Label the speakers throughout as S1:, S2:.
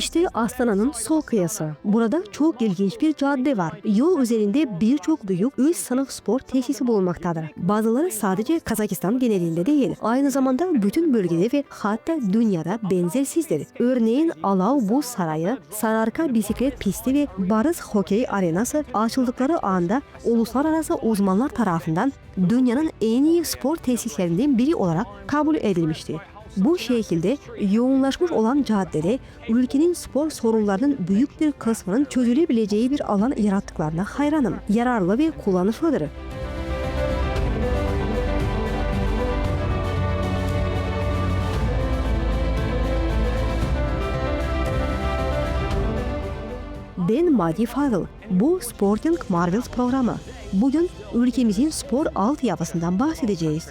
S1: İşte Astana'nın sol kıyası. Burada çok ilginç bir cadde var. Yol üzerinde birçok büyük üst sınıf spor tesisi bulunmaktadır. Bazıları sadece Kazakistan genelinde değil, aynı zamanda bütün bölgede ve hatta dünyada benzersizdir. Örneğin Alav Buz Sarayı, Sararka bisiklet pisti ve Barız Hokey Arenası açıldıkları anda uluslararası uzmanlar tarafından dünyanın en iyi spor tesislerinden biri olarak kabul edilmişti. Bu şekilde yoğunlaşmış olan caddede ülkenin spor sorunlarının büyük bir kısmının çözülebileceği bir alan yarattıklarına hayranım. Yararlı ve kullanışlıdır. Ben Madi Fadıl. Bu Sporting Marvels programı. Bugün ülkemizin spor altyapısından bahsedeceğiz.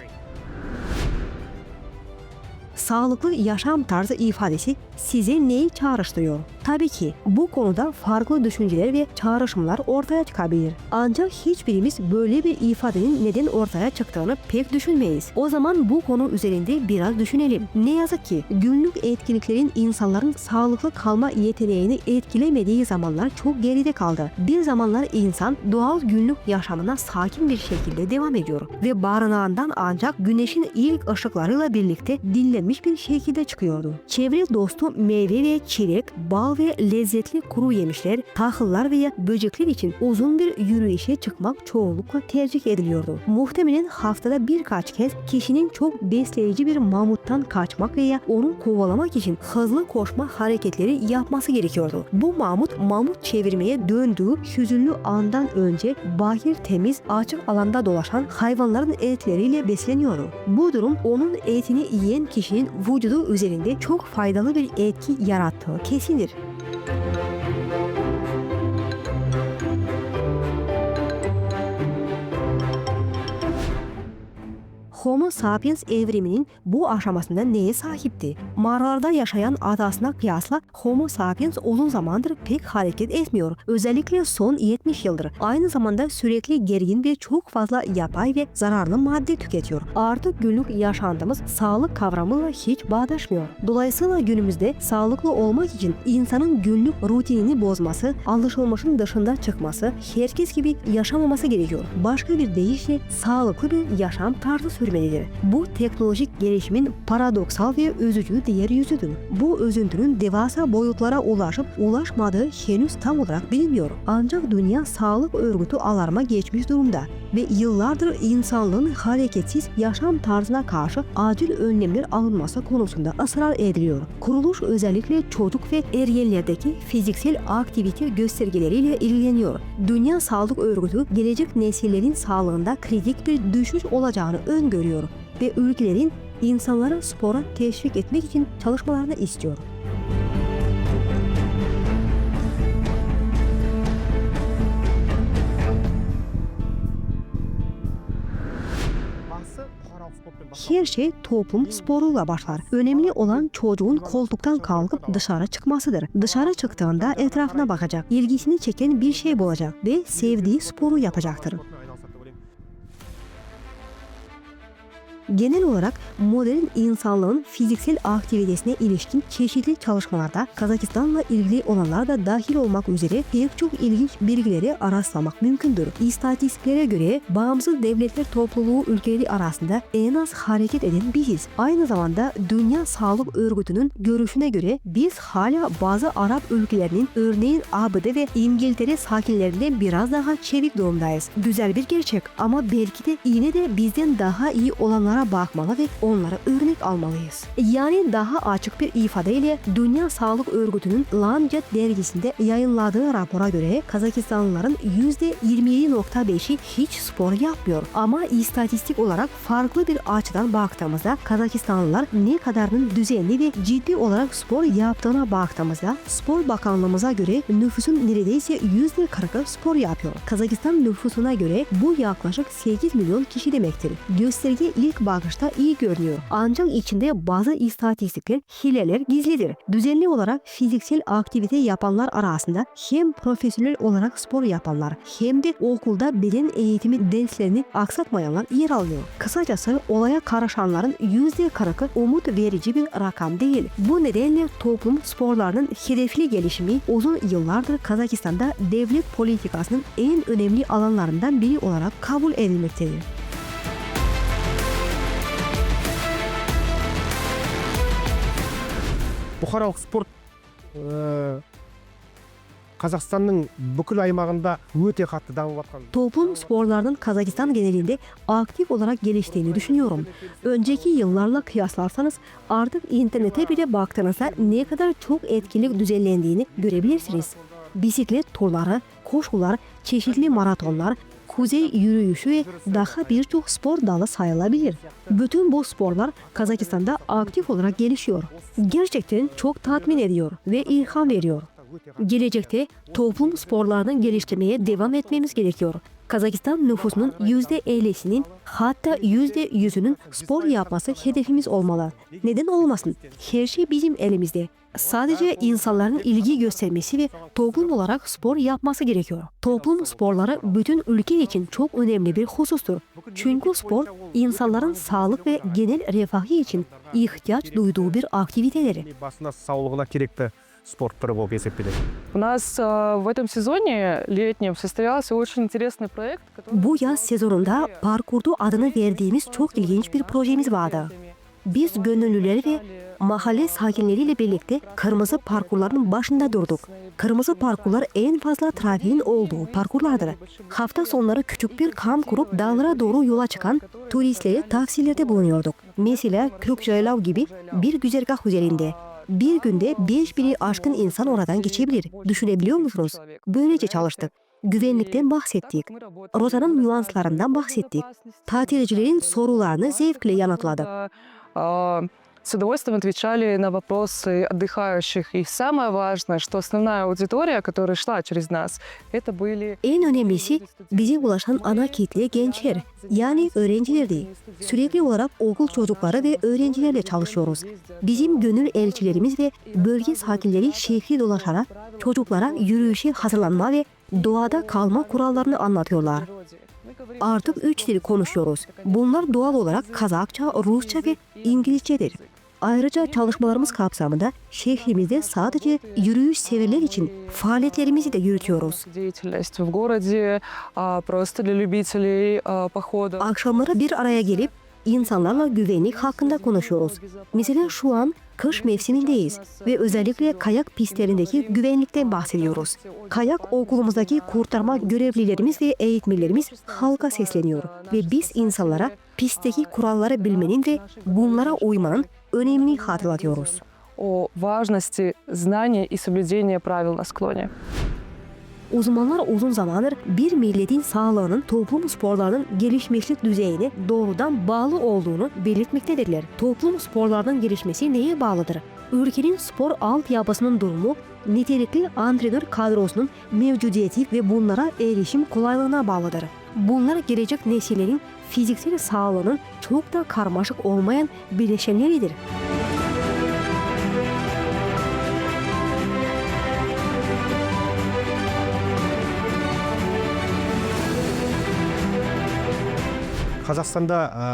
S1: Sağlıklı yaşam tarzı ifadesi size neyi çağrıştırıyor? Tabii ki bu konuda farklı düşünceler ve çağrışımlar ortaya çıkabilir. Ancak hiçbirimiz böyle bir ifadenin neden ortaya çıktığını pek düşünmeyiz. O zaman bu konu üzerinde biraz düşünelim. Ne yazık ki günlük etkinliklerin insanların sağlıklı kalma yeteneğini etkilemediği zamanlar çok geride kaldı. Bir zamanlar insan doğal günlük yaşamına sakin bir şekilde devam ediyor ve barınağından ancak güneşin ilk ışıklarıyla birlikte dinlenmiş bir şekilde çıkıyordu. Çevre dostu meyve ve çilek, bal ve lezzetli kuru yemişler, tahıllar veya böcekler için uzun bir yürüyüşe çıkmak çoğunlukla tercih ediliyordu. Muhtemelen haftada birkaç kez kişinin çok besleyici bir mamuttan kaçmak veya onu kovalamak için hızlı koşma hareketleri yapması gerekiyordu. Bu mamut mamut çevirmeye döndüğü hüzünlü andan önce bahir temiz açık alanda dolaşan hayvanların etleriyle besleniyordu. Bu durum onun etini yiyen kişinin vücudu üzerinde çok faydalı bir etki yarattığı kesindir. Homo sapiens evriminin bu aşamasında neye sahipti? Mağaralarda yaşayan adasına kıyasla Homo sapiens uzun zamandır pek hareket etmiyor. Özellikle son 70 yıldır. Aynı zamanda sürekli gergin ve çok fazla yapay ve zararlı madde tüketiyor. Artık günlük yaşantımız sağlık kavramıyla hiç bağdaşmıyor. Dolayısıyla günümüzde sağlıklı olmak için insanın günlük rutinini bozması, alışılmışın dışında çıkması, herkes gibi yaşamaması gerekiyor. Başka bir deyişle sağlıklı bir yaşam tarzı sürmelidir. Bu teknolojik gelişimin paradoksal ve üzücü diğer yüzüdür. Bu üzüntünün devasa boyutlara ulaşıp ulaşmadığı henüz tam olarak bilinmiyor. Ancak Dünya Sağlık Örgütü alarma geçmiş durumda ve yıllardır insanlığın hareketsiz yaşam tarzına karşı acil önlemler alınması konusunda ısrar ediliyor. Kuruluş özellikle çocuk ve ergenlerdeki fiziksel aktivite göstergeleriyle ilgileniyor. Dünya Sağlık Örgütü gelecek nesillerin sağlığında kritik bir düşüş olacağını öngörüyor ve ülkelerin insanları spora teşvik etmek için çalışmalarını istiyor. Her şey toplum sporuyla başlar. Önemli olan çocuğun koltuktan kalkıp dışarı çıkmasıdır. Dışarı çıktığında etrafına bakacak, ilgisini çeken bir şey bulacak ve sevdiği sporu yapacaktır. Genel olarak modern insanlığın fiziksel aktivitesine ilişkin çeşitli çalışmalarda Kazakistan'la ilgili olanlar da dahil olmak üzere pek çok ilginç bilgileri rastlamak mümkündür. İstatistiklere göre bağımsız devletler topluluğu ülkeleri arasında en az hareket eden biziz. Aynı zamanda Dünya Sağlık Örgütü'nün görüşüne göre biz hala bazı Arap ülkelerinin örneğin ABD ve İngiltere sakinlerinden biraz daha çevik durumdayız. Güzel bir gerçek ama belki de yine de bizden daha iyi olanlara bakmalı ve onlara örnek almalıyız. Yani daha açık bir ifadeyle Dünya Sağlık Örgütü'nün Lancet dergisinde yayınladığı rapora göre Kazakistanlıların %27.5'i hiç spor yapmıyor. Ama istatistik olarak farklı bir açıdan baktığımızda Kazakistanlılar ne kadarının düzenli ve ciddi olarak spor yaptığına baktığımızda Spor Bakanlığımıza göre nüfusun neredeyse %40'ı spor yapıyor. Kazakistan nüfusuna göre bu yaklaşık 8 milyon kişi demektir. Gösterge ilk bakışta iyi görünüyor. Ancak içinde bazı istatistikler, hileler gizlidir. Düzenli olarak fiziksel aktivite yapanlar arasında hem profesyonel olarak spor yapanlar hem de okulda beden eğitimi derslerini aksatmayanlar yer alıyor. Kısacası olaya karışanların %40'ı umut verici bir rakam değil. Bu nedenle toplum sporlarının hedefli gelişimi uzun yıllardır Kazakistan'da devlet politikasının en önemli alanlarından biri olarak kabul edilmektedir.
S2: бұқаралық спорт ә, қазақстанның бүкіл аймағында өте қатты дамып жатқан
S1: Toplum sporlarının Kazakistan genelinde aktif olarak geliştiğini düşünüyorum. Önceki yıllarla kıyaslarsanız artık internete bile baktığınızda ne kadar çok etkili düzenlendiğini görebilirsiniz. Bisiklet turları, koşular, çeşitli maratonlar, kuzey yürüyüşü ve daha birçok spor dalı sayılabilir. Bütün bu sporlar Kazakistan'da aktif olarak gelişiyor. Gerçekten çok tatmin ediyor ve ilham veriyor. Gelecekte toplum sporlarını geliştirmeye devam etmemiz gerekiyor. Kazakistan nüfusunun %50'sinin hatta %100'ünün spor yapması hedefimiz olmalı. Neden olmasın? Her şey bizim elimizde Sadece insanların ilgi göstermesi ve toplum olarak spor yapması gerekiyor. Toplum sporları bütün ülke için çok önemli bir husustur. Çünkü spor insanların sağlık ve genel refahı için ihtiyaç duyduğu bir aktiviteleri.
S2: басына саулығына керекті спорт түрі болып есептеледі
S3: У нас а, в этом сезоне летнем состоялся очень интересный проект. который
S1: Bu yaz sezonunda Parkurdu adını verdiğimiz çok ilginç bir projemiz vardı. Biz gönüllüler ve mahalle sakinleriyle birlikte kırmızı parkurların başında durduk. Kırmızı parkurlar en fazla trafiğin olduğu parkurlardır. Hafta sonları küçük bir kamp kurup dağlara doğru yola çıkan turistlere tavsiyelerde bulunuyorduk. Mesela Krukjaylav gibi bir güzergah üzerinde. Bir günde 5 bini aşkın insan oradan geçebilir. Düşünebiliyor musunuz? Böylece çalıştık. Güvenlikten bahsettik. Rotanın nüanslarından bahsettik. Tatilcilerin sorularını zevkle yanıtladık
S3: А, С удовольствием отвечали на вопросы отдыхающих. И самое важное, что основная аудитория, которая шла через нас, это были...
S1: En önemlisi bize ulaşan ana kitle gençler, yani öğrencilerdi. Sürekli olarak okul çocukları ve öğrencilerle çalışıyoruz. Bizim gönül elçilerimiz ve bölge sakinleri şehri dolaşarak çocuklara yürüyüşe hazırlanma ve doğada kalma kurallarını anlatıyorlar. Artık üç dil konuşuyoruz. Bunlar doğal olarak Kazakça, Rusça ve İngilizcedir. Ayrıca çalışmalarımız kapsamında şehrimizde sadece yürüyüş severler için faaliyetlerimizi de yürütüyoruz. Akşamları bir araya gelip insanlarla güvenlik hakkında konuşuyoruz. Mesela şu an kış mevsimindeyiz ve özellikle kayak pistlerindeki güvenlikten bahsediyoruz. Kayak okulumuzdaki kurtarma görevlilerimiz ve eğitmenlerimiz halka sesleniyor ve biz insanlara pistteki kuralları bilmenin ve bunlara uymanın önemini hatırlatıyoruz.
S3: о важности знания и соблюдения правил на склоне.
S1: Uzmanlar uzun zamandır bir milletin sağlığının toplum sporlarının gelişmişlik düzeyine doğrudan bağlı olduğunu belirtmektedirler. Toplum sporlarının gelişmesi neye bağlıdır? Ülkenin spor altyapısının durumu, nitelikli antrenör kadrosunun mevcudiyeti ve bunlara erişim kolaylığına bağlıdır. Bunlar gelecek nesillerin fiziksel sağlığının çok da karmaşık olmayan bileşenleridir.
S2: қазақстанда ә,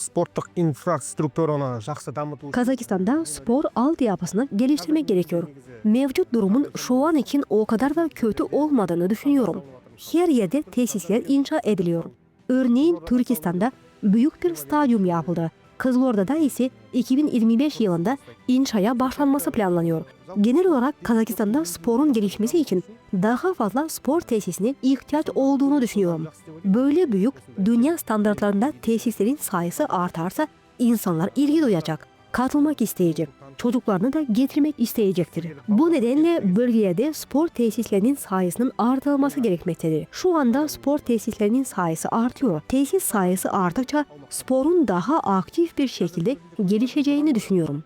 S2: спорттық инфраструктураны жақсы дамыту
S1: Kazakistan'da spor altyapısını geliştirmek gerekiyor. Mevcut durumun şu an için o kadar da kötü olmadığını düşünüyorum. Her yerde tesisler inşa ediliyor. Örneğin Türkistan'da büyük bir stadyum yapıldı. Kızılorda'da ise 2025 yılında inşaya başlanması planlanıyor. Genel olarak Kazakistan'da sporun gelişmesi için daha fazla spor tesisine ihtiyaç olduğunu düşünüyorum. Böyle büyük dünya standartlarında tesislerin sayısı artarsa insanlar ilgi duyacak, katılmak isteyecek, çocuklarını da getirmek isteyecektir. Bu nedenle bölgeye de spor tesislerinin sayısının artırılması gerekmektedir. Şu anda spor tesislerinin sayısı artıyor. Tesis sayısı arttıkça sporun daha aktif bir şekilde gelişeceğini düşünüyorum.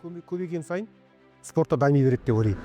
S2: Sporta ben liderlik teoriyim.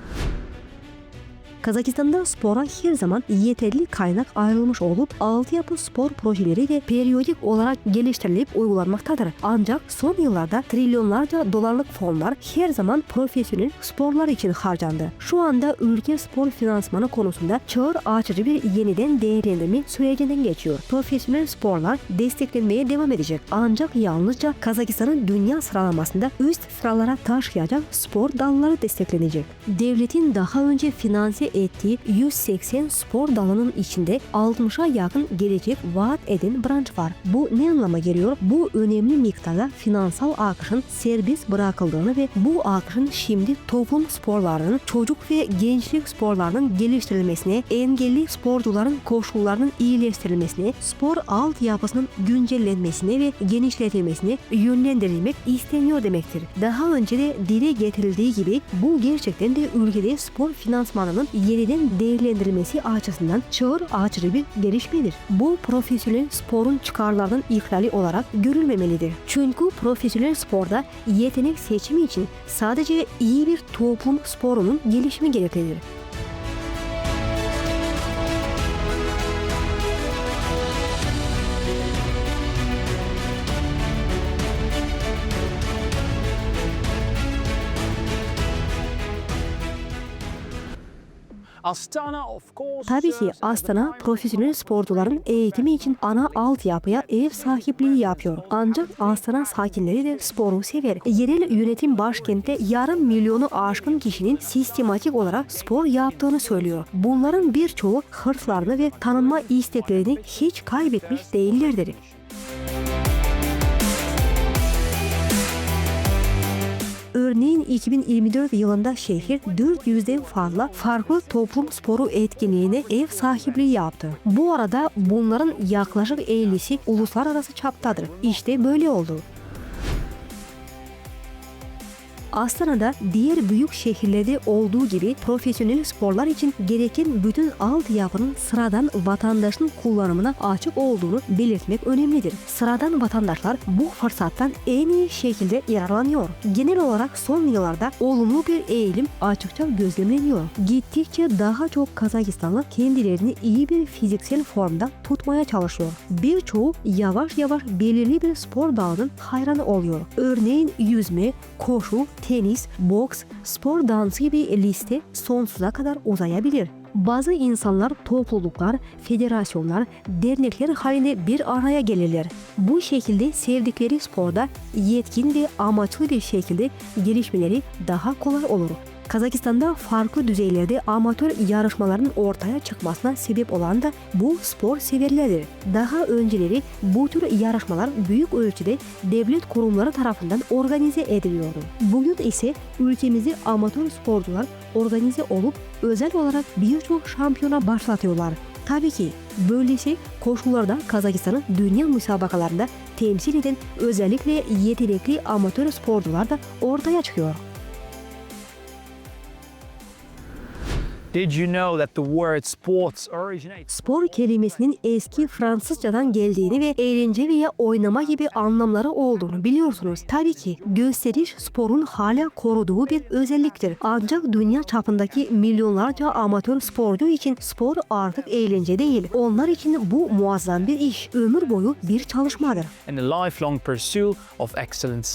S1: Kazakistanda spora her zaman yeterli kaynak ayrılmış olup altyapı spor projeleri de periyodik olarak geliştirilip uygulanmaktadır. Ancak son yıllarda trilyonlarca dolarlık fonlar her zaman profesyonel sporlar için harcandı. Şu anda ülke spor finansmanı konusunda çağır açıcı bir yeniden değerlendirme sürecinden geçiyor. Profesyonel sporlar desteklenmeye devam edecek. Ancak yalnızca Kazakistan'ın dünya sıralamasında üst sıralara taşıyacak spor dalları desteklenecek. Devletin daha önce finanse ettiği 180 spor dalının içinde 60'a yakın gelecek vaat eden branş var. Bu ne anlama geliyor? Bu önemli miktarda finansal akışın serbest bırakıldığını ve bu akışın şimdi toplum sporlarının, çocuk ve gençlik sporlarının geliştirilmesine, engelli sporcuların koşullarının iyileştirilmesine, spor altyapısının güncellenmesine ve genişletilmesine yönlendirilmek isteniyor demektir. Daha önce de dile getirildiği gibi bu gerçekten de ülkede spor finansmanının yeniden değerlendirilmesi açısından çağır açıcı bir gelişmedir. Bu profesyonel sporun çıkarlarının ihlali olarak görülmemelidir. Çünkü profesyonel sporda yetenek seçimi için sadece iyi bir toplum sporunun gelişimi gereklidir. Tabii ki Astana profesyonel sporcuların eğitimi için ana altyapıya ev sahipliği yapıyor. Ancak Astana sakinleri de sporu sever. Yerel yönetim başkentte yarım milyonu aşkın kişinin sistematik olarak spor yaptığını söylüyor. Bunların birçoğu hırslarını ve tanınma isteklerini hiç kaybetmiş değillerdir. Örneğin 2024 yılında şehir 400'den fazla farklı toplum sporu etkinliğine ev sahipliği yaptı. Bu arada bunların yaklaşık 50'si uluslararası çaptadır. İşte böyle oldu. Astana'da diğer büyük şehirlerde olduğu gibi profesyonel sporlar için gereken bütün altyapının sıradan vatandaşın kullanımına açık olduğunu belirtmek önemlidir. Sıradan vatandaşlar bu fırsattan en iyi şekilde yararlanıyor. Genel olarak son yıllarda olumlu bir eğilim açıkça gözlemleniyor. Gittikçe daha çok Kazakistanlı kendilerini iyi bir fiziksel formda tutmaya çalışıyor. Birçoğu yavaş yavaş belirli bir spor dalının hayranı oluyor. Örneğin yüzme, koşu, tenis, boks, spor dansı gibi liste sonsuza kadar uzayabilir. Bazı insanlar, topluluklar, federasyonlar, dernekler halinde bir araya gelirler. Bu şekilde sevdikleri sporda yetkin ve amaçlı bir şekilde gelişmeleri daha kolay olur. Kazakistan'da farklı düzeylerde amatör yarışmaların ortaya çıkmasına sebep olan da bu spor severlerdir. Daha önceleri bu tür yarışmalar büyük ölçüde devlet kurumları tarafından organize ediliyordu. Bugün ise ülkemizde amatör sporcular organize olup özel olarak birçok şampiyona başlatıyorlar. Tabii ki böylesi koşullarda Kazakistan'ın dünya müsabakalarında temsil eden özellikle yetenekli amatör sporcular da ortaya çıkıyor.
S4: Did you know that the word sports originates?
S1: Spor kelimesinin eski Fransızcadan geldiğini ve eğlence veya oynama gibi anlamları olduğunu biliyorsunuz. Tabii ki gösteriş sporun hala koruduğu bir özelliktir. Ancak dünya çapındaki milyonlarca amatör sporcu için spor artık eğlence değil. Onlar için bu muazzam bir iş. Ömür boyu bir çalışmadır.
S4: And the lifelong pursuit of excellence.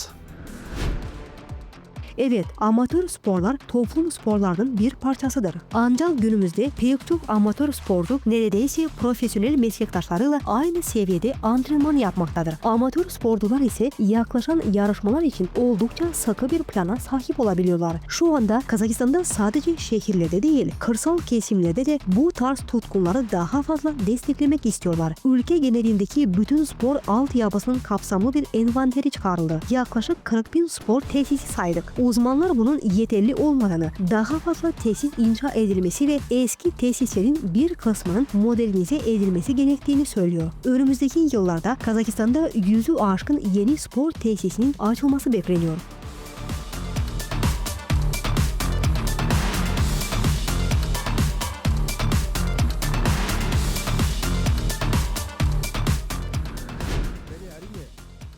S1: Evet, amatör sporlar toplum sporlarının bir parçasıdır. Ancak günümüzde pek çok amatör sporcu neredeyse profesyonel meslektaşlarıyla aynı seviyede antrenman yapmaktadır. Amatör sporcular ise yaklaşan yarışmalar için oldukça sıkı bir plana sahip olabiliyorlar. Şu anda Kazakistan'da sadece şehirlerde değil, kırsal kesimlerde de bu tarz tutkunları daha fazla desteklemek istiyorlar. Ülke genelindeki bütün spor altyapısının kapsamlı bir envanteri çıkarıldı. Yaklaşık 40 bin spor tesisi saydık. Uzmanlar bunun yeterli olmadığını, daha fazla tesis inşa edilmesi ve eski tesislerin bir kısmının modernize edilmesi gerektiğini söylüyor. Önümüzdeki yıllarda Kazakistan'da yüzü aşkın yeni spor tesisinin açılması bekleniyor.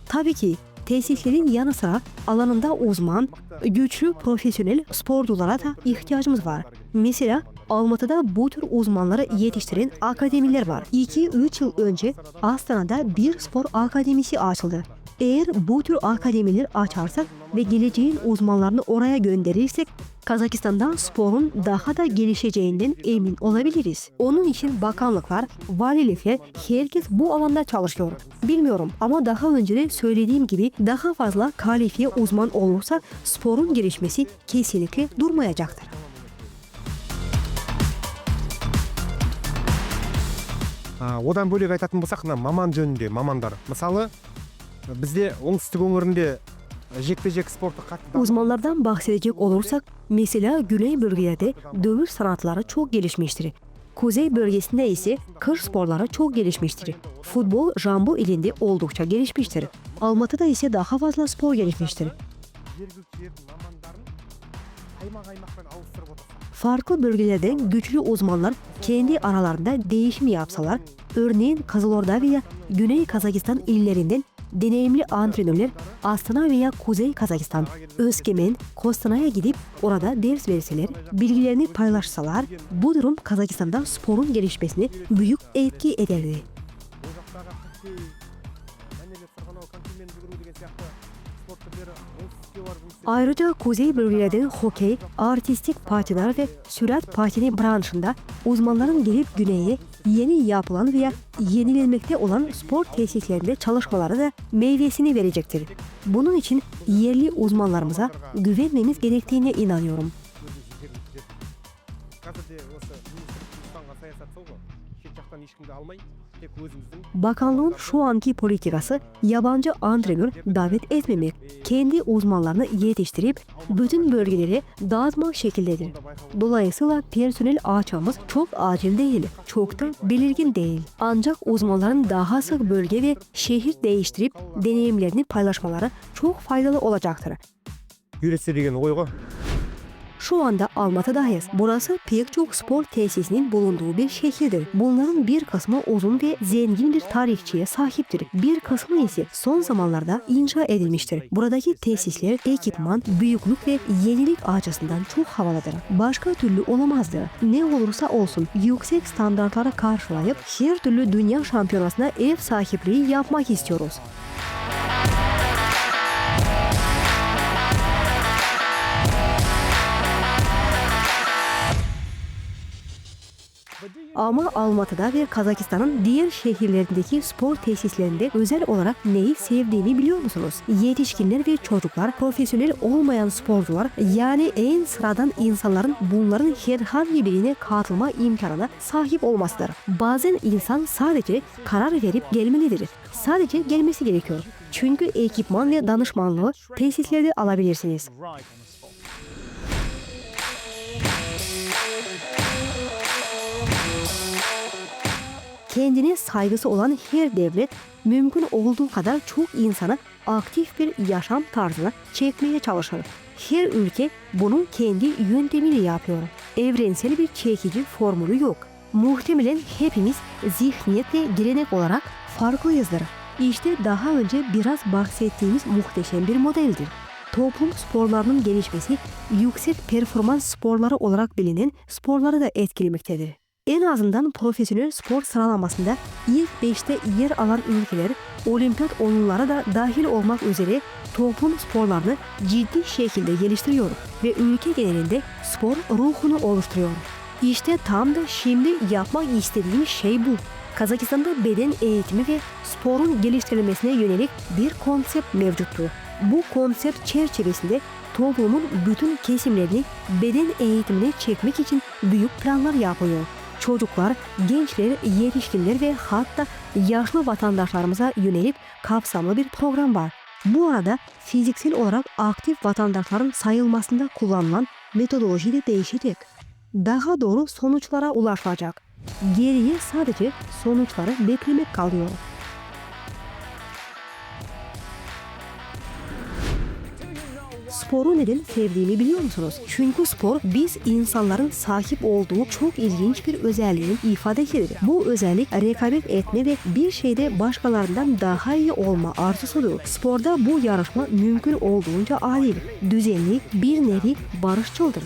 S1: Tabii ki tesislerin yanı sıra alanında uzman, güçlü profesyonel sporculara da ihtiyacımız var. Mesela Almatı'da bu tür uzmanları yetiştiren akademiler var. 2-3 yıl önce Astana'da bir spor akademisi açıldı. Eğer bu tür akademiler açarsak ve geleceğin uzmanlarını oraya gönderirsek Kazakistan'dan sporun daha da gelişeceğinden emin olabiliriz. Onun için bakanlıklar, valilikler, herkes bu alanda çalışıyor. Bilmiyorum ama daha önce de söylediğim gibi daha fazla kalifiye uzman olursa sporun gelişmesi kesinlikle durmayacaktır.
S2: А, одан бөлек айтатын болсақ мына маман жөнінде мамандар мысалы бізде оңтүстік өңірінде жекпе жек спорты қатты дамып-
S1: Uzmanlardan bahsedecek olursak mesela güney bölgelerde dövüş sanatları çok gelişmiştir. Kuzey bölgesinde ise kır sporları çok gelişmiştir. Futbol Jambu ilinde oldukça gelişmiştir. Almatı'da ise daha fazla spor gelişmiştir.
S2: жергілікті жердің мамандарын аймақ аймақпен ауыстырып отырсақ
S1: Farklı bölgelerden güçlü uzmanlar kendi aralarında değişim yapsalar, örneğin Kızılorda veya Güney Kazakistan illerinden deneyimli antrenörler Astana veya Kuzey Kazakistan, Özkemen, Kostanay'a gidip orada ders verseler, bilgilerini paylaşsalar bu durum Kazakistan'da sporun gelişmesine büyük etki ederdi. Ayrıca kuzey bölgelerde hokey, artistik patinalar ve sürat patini branşında uzmanların gelip güneye yeni yapılan veya yenilenmekte olan spor tesislerinde çalışmaları da meyvesini verecektir. Bunun için yerli uzmanlarımıza güvenmemiz gerektiğine inanıyorum. Bakanlığın şu anki politikası yabancı antrenör davet etmemek, kendi uzmanlarını yetiştirip bütün bölgeleri dağıtmak şekildedir. Dolayısıyla personel açığımız çok acil değil, çok da belirgin değil. Ancak uzmanların daha sık bölge ve şehir değiştirip deneyimlerini paylaşmaları çok faydalı olacaktır.
S2: Yürüsü degen
S1: şu anda Almatı'dayız. Burası pek çok spor tesisinin bulunduğu bir şehirdir. Bunların bir kısmı uzun ve zengin bir tarihçiye sahiptir. Bir kısmı ise son zamanlarda inşa edilmiştir. Buradaki tesisler ekipman, büyüklük ve yenilik açısından çok havalıdır. Başka türlü olamazdı. Ne olursa olsun yüksek standartlara karşılayıp her türlü dünya şampiyonasına ev sahipliği yapmak istiyoruz. Ama Almatı'da ve Kazakistan'ın diğer şehirlerindeki spor tesislerinde özel olarak neyi sevdiğini biliyor musunuz? Yetişkinler ve çocuklar, profesyonel olmayan sporcular yani en sıradan insanların bunların herhangi birine katılma imkanına sahip olmasıdır. Bazen insan sadece karar verip gelmelidir. Sadece gelmesi gerekiyor. Çünkü ekipman ve danışmanlığı tesislerde alabilirsiniz. Kendine saygısı olan her devlet mümkün olduğu kadar çok insanı aktif bir yaşam tarzına çekmeye çalışır. Her ülke bunu kendi yöntemiyle yapıyor. Evrensel bir çekici formülü yok. Muhtemelen hepimiz zihniyet ve gelenek olarak farklıyızdır. İşte daha önce biraz bahsettiğimiz muhteşem bir modeldir. Toplum sporlarının gelişmesi yüksek performans sporları olarak bilinen sporları da etkilemektedir. En azından profesyonel spor sıralamasında ilk 5'te yer alan ülkeler olimpiyat oyunlara da dahil olmak üzere toplum sporlarını ciddi şekilde geliştiriyor ve ülke genelinde spor ruhunu oluşturuyor. İşte tam da şimdi yapmak istediğim şey bu. Kazakistan'da beden eğitimi ve sporun geliştirilmesine yönelik bir konsept mevcuttu. Bu konsept çerçevesinde toplumun bütün kesimlerini beden eğitimine çekmek için büyük planlar yapılıyor. Çocuklar, gençler, yetişkinler ve hatta yaşlı vatandaşlarımıza yönelik kapsamlı bir program var. Bu arada fiziksel olarak aktif vatandaşların sayılmasında kullanılan metodoloji de değişecek. Daha doğru sonuçlara ulaşılacak. Geriye sadece sonuçları beklemek kalıyor. Sporu neden sevdiğimi biliyor musunuz? Çünkü spor biz insanların sahip olduğu çok ilginç bir özelliğin ifadesidir. Bu özellik rekabet etme ve bir şeyde başkalarından daha iyi olma arzusudur. Sporda bu yarışma mümkün olduğunca adil, düzenli, bir nevi barışçıldır.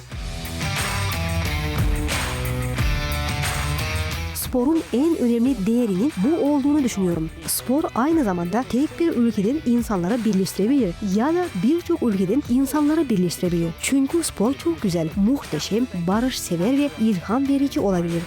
S1: Sporun en önemli değerinin bu olduğunu düşünüyorum. Spor aynı zamanda tek bir ülkeden insanlara birleştirebilir ya da birçok ülkeden insanlara birleştirebilir. Çünkü spor çok güzel, muhteşem, barışsever ve ilham verici olabilir.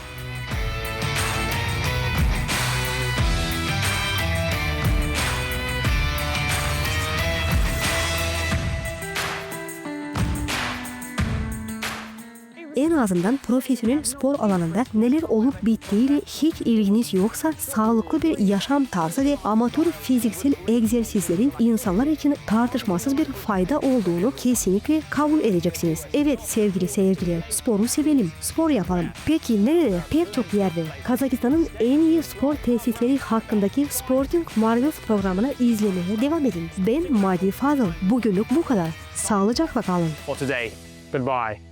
S1: Azından profesyonel spor alanında neler olup bittiğiyle hiç ilginiz yoksa sağlıklı bir yaşam tarzı ve amatör fiziksel egzersizlerin insanlar için tartışmasız bir fayda olduğunu kesinlikle kabul edeceksiniz. Evet sevgili seyirciler sporu sevelim, spor yapalım. Peki nerede? Pek çok yerde. Kazakistan'ın en iyi spor tesisleri hakkındaki Sporting Marvels programını izlemeye devam edin. Ben Madi Fazıl. Bugünlük bu kadar. Sağlıcakla kalın.
S4: For today. Goodbye.